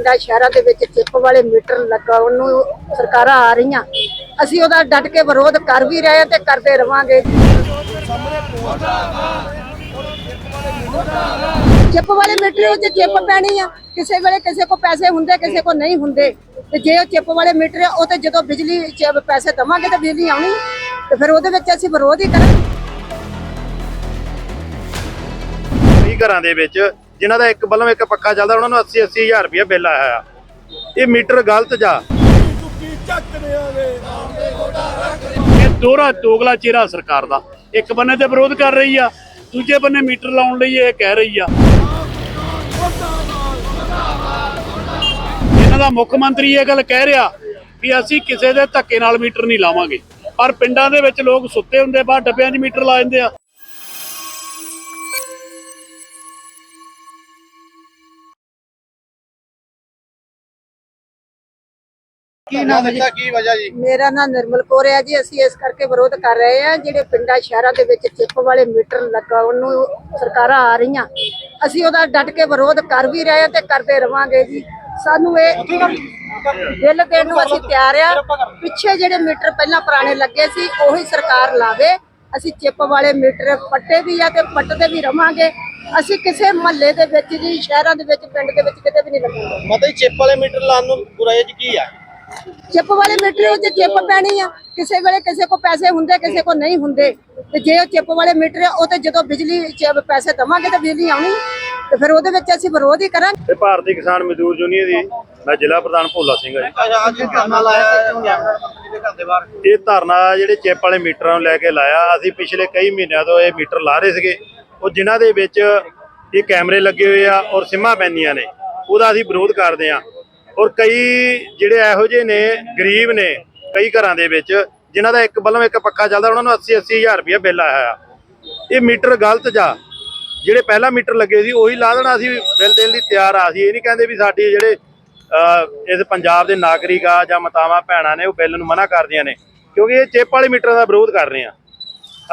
ਪਿੰਡਾਂ ਸ਼ਹਿਰਾਂ ਦੇ ਵਿੱਚ ਚਿੱਪ ਵਾਲੇ ਮੀਟਰ ਲਗਾਉਣ ਨੂੰ ਸਰਕਾਰਾਂ ਆ ਰਹੀਆਂ। ਅਸੀਂ ਉਹਦਾ ਡਟ ਕੇ ਵਿਰੋਧ ਕਰ ਵੀ ਰਹੇ ਤੇ ਕਰਦੇ ਰਵਾਂਗੇ। ਚਿੱਪ ਵਾਲੇ ਮੀਟਰ ਵਿੱਚ ਚਿੱਪ ਪੈਣੀ ਆ। ਕਿਸੇ ਵੇਲੇ ਕਿਸੇ ਕੋ ਪੈਸੇ ਹੁੰਦੇ, ਕਿਸੇ ਕੋ ਨਹੀਂ ਹੁੰਦੇ। ਤੇ ਜੇ ਉਹ ਚਿੱਪ ਵਾਲੇ ਮੀਟਰ ਉਹ ਤੇ ਜਦੋਂ ਬਿਜਲੀ ਪੈਸੇ ਦਵਾਂਗੇ ਤਾਂ ਬਿਜਲੀ ਆਉਣੀ, ਤੇ ਫਿਰ ਉਹਦੇ ਵਿੱਚ ਅਸੀਂ ਵਿਰੋਧ ਹੀ ਕਰਾਂਗੇ। ਕਈ ਘਰਾਂ ਦੇ ਵਿੱਚ ਜਿਨ੍ਹਾਂ ਦਾ ਇੱਕ ਬਲਮ ਇੱਕ ਪੱਖਾ ਚੱਲਦਾ, ਉਹਨਾਂ ਨੂੰ 80 80000 ਰੁਪਏ ਬਿੱਲ ਆਇਆ ਆ ਇਹ ਮੀਟਰ ਗਲਤ ਜਾ। ਇਹ ਦੋਹਰਾ ਦੋਗਲਾ ਚਿਹਰਾ ਸਰਕਾਰ ਦਾ। ਇੱਕ ਬੰਨੇ ਤੇ ਵਿਰੋਧ ਕਰ ਰਹੀ ਆ, ਦੂਜੇ ਬੰਨੇ ਮੀਟਰ ਲਾਉਣ ਲਈ ਇਹ ਕਹਿ ਰਹੀ ਆ। ਇਹਨਾਂ ਦਾ ਮੁੱਖ ਮੰਤਰੀ ਇਹ ਗੱਲ ਕਹਿ ਰਿਹਾ ਵੀ ਅਸੀਂ ਕਿਸੇ ਦੇ ਧੱਕੇ ਨਾਲ ਮੀਟਰ ਨਹੀਂ ਲਾਵਾਂਗੇ। ਪਰ ਪਿੰਡਾਂ ਦੇ ਵਿੱਚ ਲੋਕ ਸੁੱਤੇ ਹੁੰਦੇ, ਬਾਹਰ ਡੱਬਿਆਂ 'ਚ ਮੀਟਰ ਲਾ ਜਾਂਦੇ ਆ। ਕੀ ਨਾਮ ਦਿੱਤਾ? ਕੀ ਵਜ੍ਹਾ ਜੀ? ਮੇਰਾ ਨਾਮ ਨਿਰਮਲ ਕੌਰ ਹੈ ਜੀ। ਅਸੀਂ ਇਸ ਕਰਕੇ ਵਿਰੋਧ ਕਰ ਰਹੇ ਹਾਂ ਜਿਹੜੇ ਪਿੰਡਾਂ ਸ਼ਹਿਰਾਂ ਦੇ ਵਿੱਚ ਚਿੱਪ ਵਾਲੇ ਮੀਟਰ ਲਗਾਉਣ ਨੂੰ ਸਰਕਾਰਾਂ ਆ ਰਹੀਆਂ। ਅਸੀਂ ਉਹਦਾ ਡਟ ਕੇ ਵਿਰੋਧ ਕਰ ਵੀ ਰਹੇ ਹਾਂ ਤੇ ਕਰਦੇ ਰਵਾਂਗੇ ਜੀ। ਸਾਨੂੰ ਇਹ ਬਿੱਲ ਦੇਣ ਨੂੰ ਅਸੀਂ ਤਿਆਰ ਆ ਪਿੱਛੇ ਜਿਹੜੇ ਮੀਟਰ ਪਹਿਲਾਂ ਪੁਰਾਣੇ ਲੱਗੇ ਸੀ ਉਹੀ ਸਰਕਾਰ ਲਾਵੇ। ਅਸੀਂ ਚਿੱਪ ਵਾਲੇ ਮੀਟਰ ਪੱਟੇ ਵੀ ਆ ਤੇ ਪੱਟਦੇ ਵੀ ਰਵਾਂਗੇ। ਅਸੀਂ ਕਿਸੇ ਮਹੱਲੇ ਦੇ ਵਿੱਚ ਜੀ ਸ਼ਹਿਰਾਂ ਦੇ ਵਿੱਚ ਪਿੰਡ ਦੇ ਵਿੱਚ ਕਿਤੇ ਵੀ ਨਹੀਂ ਲੱਗਾਂਗੇ ਮਤਲਬ ਚਿੱਪ ਵਾਲੇ ਮੀਟਰ ਲਾਉਣ ਨੂੰ ਬੁਰਾਈ ਚ ਕੀ ਆ? ਚਿੱਪ ਵਾਲੇ ਮੀਟਰ ਵਿੱਚ ਚਿੱਪ ਪੈਣੀ ਆ। ਕਿਸੇ ਵੇਲੇ ਕਿਸੇ ਕੋ ਪੈਸੇ ਹੁੰਦੇ ਕਿਸੇ ਕੋ ਨਹੀਂ ਹੁੰਦੇ। ਤੇ ਜੇ ਉਹ ਚਿੱਪ ਵਾਲੇ ਮੀਟਰ ਉਹ ਤੇ ਜਦੋਂ ਬਿਜਲੀ ਚ ਪੈਸੇ ਦਵਾਂਗੇ ਤਾਂ ਬਿਜਲੀ ਆਉਣੀ। ਤੇ ਫਿਰ ਉਹਦੇ ਵਿੱਚ ਅਸੀਂ ਵਿਰੋਧ ਹੀ ਕਰਾਂਗੇ। ਤੇ ਭਾਰਤੀ ਕਿਸਾਨ ਮਜ਼ਦੂਰ ਯੂਨੀਅਨ ਦੀ ਮੈਂ ਜ਼ਿਲ੍ਹਾ ਪ੍ਰਧਾਨ ਭੋਲਾ ਸਿੰਘ ਹਾਂ ਜੀ। ਇਹ ਧਰਨਾ ਜਿਹੜੇ ਚਿੱਪ ਵਾਲੇ ਮੀਟਰਾਂ ਨੂੰ ਲੈ ਕੇ ਲਾਇਆ। ਅਸੀਂ ਪਿਛਲੇ ਕਈ ਮਹੀਨਿਆਂ ਤੋਂ ਇਹ ਮੀਟਰ ਲਾ ਰਹੇ ਸੀਗੇ। ਉਹ ਜਿਨ੍ਹਾਂ ਦੇ ਵਿੱਚ ਇਹ ਕੈਮਰੇ ਲੱਗੇ ਹੋਏ ਆ ਔਰ ਸਿਮਾਂ ਪੈਂਦੀਆਂ ਨੇ। ਉਹਦਾ ਅਸੀਂ ਵਿਰੋਧ ਕਰਦੇ ਆ ਔਰ ਕਈ ਜਿਹੜੇ ਇਹੋ ਜਿਹੇ ਨੇ, ਗਰੀਬ ਨੇ ਕਈ ਘਰਾਂ ਦੇ ਵਿੱਚ, ਜਿਨ੍ਹਾਂ ਦਾ ਇੱਕ ਬਲਮ ਇੱਕ ਪੱਖਾ ਚੱਲਦਾ, ਉਹਨਾਂ ਨੂੰ 80 80000 ਰੁਪਏ ਬਿੱਲ ਆਇਆ ਇਹ ਮੀਟਰ ਗਲਤ ਜਾ। ਜਿਹੜੇ ਪਹਿਲਾਂ ਮੀਟਰ ਲੱਗੇ ਸੀ, ਉਹੀ ਲਾ ਦੇਣਾ ਅਸੀਂ ਬਿੱਲ ਦੇਣ ਲਈ ਤਿਆਰ ਆ ਸੀ ਇਹ ਨਹੀਂ ਕਹਿੰਦੇ ਵੀ ਸਾਡੀ ਜਿਹੜੇ ਇਸ ਪੰਜਾਬ ਦੇ ਨਾਗਰਿਕ ਆ ਜਾਂ ਮਾਤਾਵਾਂ, ਭੈਣਾਂ ਨੇ ਉਹ ਬਿੱਲ ਨੂੰ ਮਨਾ ਕਰਦੀਆਂ ਨੇ। ਕਿਉਂਕਿ ਇਹ ਚਿੱਪ ਵਾਲੇ ਮੀਟਰਾਂ ਦਾ ਵਿਰੋਧ ਕਰ ਰਹੇ ਆ।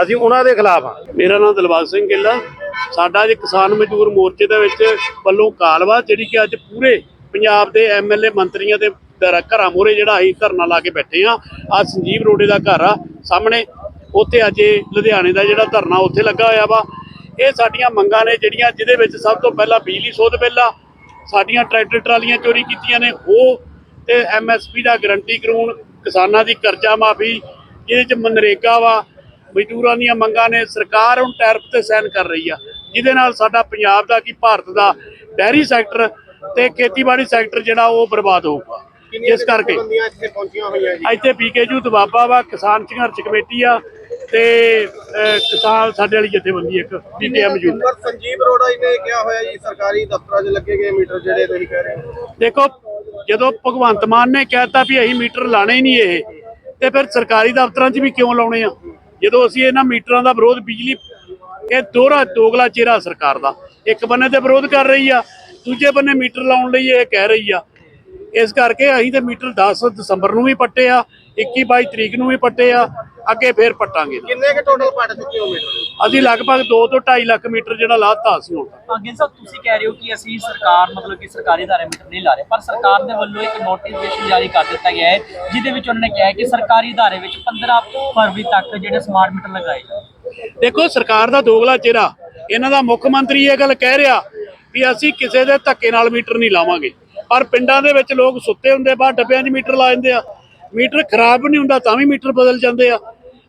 ਅਸੀਂ ਉਹਨਾਂ ਦੇ ਖਿਲਾਫ ਆ। ਮੇਰਾ ਨਾਮ ਦਿਲਬਾਗ ਸਿੰਘ ਗਿੱਲਾ ਸਾਡਾ ਅੱਜ ਕਿਸਾਨ ਮਜ਼ਦੂਰ ਮੋਰਚੇ ਦੇ ਵਿੱਚ ਵੱਲੋਂ ਕਾਲਵਾ, ਜਿਹੜੀ ਕਿ ਅੱਜ ਪੂਰੇ ਪੰਜਾਬ ਦੇ ਐਮਐਲਏ ਮੰਤਰੀਆਂ ਦੇ ਘਰਾਂ ਮੂਹਰੇ ਜਿਹੜਾ ਅਸੀਂ ਧਰਨਾ ਲਾ ਕੇ ਬੈਠੇ ਆ ਆ ਸੰਜੀਵ ਰੋਡੇ ਦਾ ਘਰ ਆ ਸਾਹਮਣੇ, ਉੱਥੇ ਅੱਜ ਇਹ ਲੁਧਿਆਣੇ ਦਾ ਜਿਹੜਾ ਧਰਨਾ ਉੱਥੇ ਲੱਗਾ ਹੋਇਆ ਵਾ। ਇਹ ਸਾਡੀਆਂ ਮੰਗਾਂ ਨੇ ਜਿਹੜੀਆਂ ਜਿਹਦੇ ਵਿੱਚ ਸਭ ਤੋਂ ਪਹਿਲਾਂ ਬਿਜਲੀ ਸੋਧ ਬਿੱਲ ਆ, ਸਾਡੀਆਂ ਟਰੈਕਟਰ ਟਰਾਲੀਆਂ ਚੋਰੀ ਕੀਤੀਆਂ ਨੇ, ਉਹ ਤੇ ਐਮਐਸਪੀ ਦਾ ਗਰੰਟੀ ਕਾਨੂੰਨ, ਕਿਸਾਨਾਂ ਦੀ ਕਰਜ਼ਾ ਮਾਫੀ, ਜਿਹਦੇ ਚ ਮਨਰੇਗਾ ਵਾ, ਮਜ਼ਦੂਰਾਂ ਦੀਆਂ ਮੰਗਾਂ ਨੇ, ਸਰਕਾਰ ਹੁਣ ਟੈਰਫ ਤੇ ਸਾਈਨ ਕਰ ਰਹੀ ਆ। ਜਿਹਦੇ ਨਾਲ ਸਾਡਾ ਪੰਜਾਬ ਦਾ ਕੀ, ਭਾਰਤ ਦਾ ਡੈਰੀ ਸੈਕਟਰ ਤੇ ਖੇਤੀਬਾੜੀ ਸੈਕਟਰ ਜਿਹੜਾ ਉਹ ਬਰਬਾਦ ਹੋਊਗਾ। ਇਸ ਕਰਕੇ ਇੱਥੇ ਪਹੁੰਚੀਆਂ ਹੋਈਆਂ ਜੀ? ਇੱਥੇ ਪੀਕੇਜੂ ਦਬਾਬਾ ਵਾ ਕਿਸਾਨ ਸੰਘਰਸ਼ ਕਮੇਟੀ ਆ ਤੇ ਕਿਸਾਨ ਸਾਡੇ ਵਾਲੀ ਜਥੇਬੰਦੀ ਇੱਕ ਪੀਕੇਐਮ ਯੂ ਸੰਜੀਵ ਅਰੋੜਾ ਜੀ ਨੇ ਕਿਹਾ ਹੋਇਆ ਜੀ ਸਰਕਾਰੀ ਦਫ਼ਤਰਾਂ 'ਚ ਲੱਗੇ ਗਏ ਮੀਟਰ ਜਿਹੜੇ ਤੁਸੀਂ ਕਹਿ ਰਹੇ ਹੋ। ਦੇਖੋ ਜਦੋਂ ਭਗਵੰਤ ਮਾਨ ਨੇ ਕਹਿਤਾ ਵੀ ਅਸੀਂ ਮੀਟਰ ਲਾਣੇ ਹੀ ਨਹੀਂ ਇਹ ਤੇ ਫਿਰ ਸਰਕਾਰੀ ਦਫ਼ਤਰਾਂ 'ਚ ਵੀ ਕਿਉਂ ਲਾਉਣੇ ਆ? ਜਦੋਂ ਅਸੀਂ ਇਹਨਾਂ ਮੀਟਰਾਂ ਦਾ ਵਿਰੋਧ ਬਿਜਲੀ ਇਹ ਦੋਹਰਾ ਦੋਗਲਾ ਚਿਹਰਾ ਸਰਕਾਰ ਦਾ। ਇੱਕ ਬੰਨੇ ਤੇ ਵਿਰੋਧ ਕਰ ਰਹੀ ਆ ਦੂਜੇ ਬੰਨੇ ਮੀਟਰ ਲਾਉਣ ਲਈ ਇਹ ਕਹਿ ਰਹੀ ਆ। ਇਸ ਕਰਕੇ ਅਸੀਂ ਤੇ ਮੀਟਰ 10 ਦਸੰਬਰ ਨੂੰ ਵੀ ਪੱਟੇ ਆ 21 22 ਤਰੀਕ ਨੂੰ ਵੀ ਪੱਟੇ ਆ ਅੱਗੇ ਫੇਰ ਪੱਟਾਂਗੇ। ਕਿੰਨੇ ਕੇ ਟੋਟਲ ਪੱਟ ਚੁੱਕੇ ਹੋ ਮੀਟਰ? ਅਸੀਂ ਲਗਭਗ 2 ਤੋਂ 2.5 ਲੱਖ ਮੀਟਰ ਜਿਹੜਾ ਲਾਤਾ ਸੀ ਹੁਣ। ਅੱਗੇ ਸਾਹਿਬ ਤੁਸੀਂ ਕਹਿ ਰਹੇ ਹੋ ਕਿ ਅਸੀਂ ਸਰਕਾਰ ਮਤਲਬ ਕਿ ਸਰਕਾਰੀ ਅਦਾਰੇ ਮੀਟਰ ਨਹੀਂ ਲਾ ਰਹੇ ਪਰ ਸਰਕਾਰ ਦੇ ਵੱਲੋਂ ਇੱਕ ਨੋਟੀਫਿਕੇਸ਼ਨ ਜਾਰੀ ਕਰ ਦਿੱਤਾ ਗਿਆ ਹੈ ਜਿਹਦੇ ਵਿੱਚ ਉਹਨਾਂ ਨੇ ਕਿਹਾ ਹੈ ਕਿ ਸਰਕਾਰੀ ਅਦਾਰੇ ਵਿੱਚ 15 ਫਰਵਰੀ ਤੱਕ ਜਿਹੜੇ ਸਮਾਰਟ ਮੀਟਰ ਲਗਾਏ ਜਾਣ। ਦੇਖੋ ਸਰਕਾਰ ਦਾ ਦੋਗਲਾ ਚਿਹਰਾ ਇਹਨਾਂ ਦਾ ਮੁੱਖ ਮੰਤਰੀ ਇਹ ਗੱਲ ਕਹਿ ਰਿਹਾ ਵੀ ਅਸੀਂ ਕਿਸੇ ਦੇ ਧੱਕੇ ਨਾਲ ਮੀਟਰ ਨਹੀਂ ਲਾਵਾਂਗੇ। ਪਰ ਪਿੰਡਾਂ ਦੇ ਵਿੱਚ ਲੋਕ ਸੁੱਤੇ ਹੁੰਦੇ ਬਾਹਰ ਡੱਬਿਆਂ 'ਚ ਮੀਟਰ ਲਾ ਜਾਂਦੇ ਆ। ਮੀਟਰ ਖਰਾਬ ਨਹੀਂ ਹੁੰਦਾ ਤਾਂ ਵੀ ਮੀਟਰ ਬਦਲ ਜਾਂਦੇ ਆ।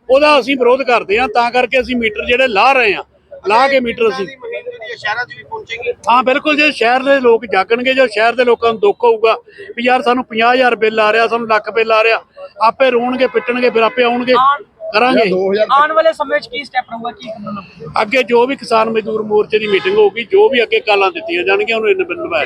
ਉਹਦਾ ਅਸੀਂ ਵਿਰੋਧ ਕਰਦੇ ਆ ਤਾਂ ਕਰਕੇ ਅਸੀਂ ਮੀਟਰ ਜਿਹੜੇ ਲਾ ਰਹੇ ਆ ਲਾ ਕੇ ਮੀਟਰ ਅਸੀਂ ਹਾਂ ਬਿਲਕੁਲ ਜੇ ਸ਼ਹਿਰ ਦੇ ਲੋਕ ਜਾਗਣਗੇ ਜੋ ਸ਼ਹਿਰ ਦੇ ਲੋਕਾਂ ਨੂੰ ਦੁੱਖ ਹੋਊਗਾ ਵੀ ਯਾਰ ਸਾਨੂੰ 50000 ਬਿੱਲ ਆ ਰਿਹਾ ਸਾਨੂੰ ਲੱਖ ਬਿੱਲ ਆ ਰਿਹਾ ਆਪੇ ਰੋਣਗੇ ਪਿੱਟਣਗੇ ਫਿਰ ਆਪੇ ਆਉਣਗੇ। ਕਰਾਂਗੇ। ਆਉਣ ਵਾਲੇ ਸਮੇਂ ਵਿੱਚ ਕੀ ਸਟੈਪ ਰਹੂਗਾ ਕੀ ਕਾਨੂੰਨ ਹੋਊਗਾ? ਅੱਗੇ ਜੋ ਵੀ ਕਿਸਾਨ ਮਜ਼ਦੂਰ ਮੋਰਚੇ ਦੀ ਮੀਟਿੰਗ ਹੋਊਗੀ ਜੋ ਵੀ ਅੱਗੇ ਕਾਲਾਂ ਦਿੱਤੀਆਂ ਜਾਣਗੀਆਂ ਉਹਨੂੰ ਨਿਭਾਇਆ